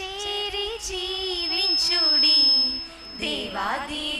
చేరి జీవించుడి. దేవాది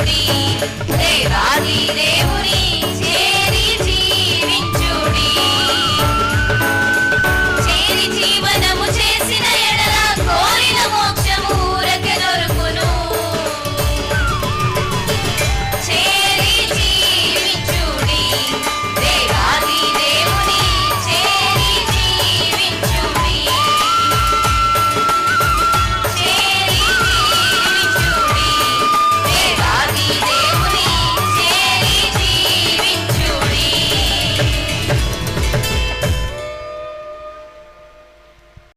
Bye.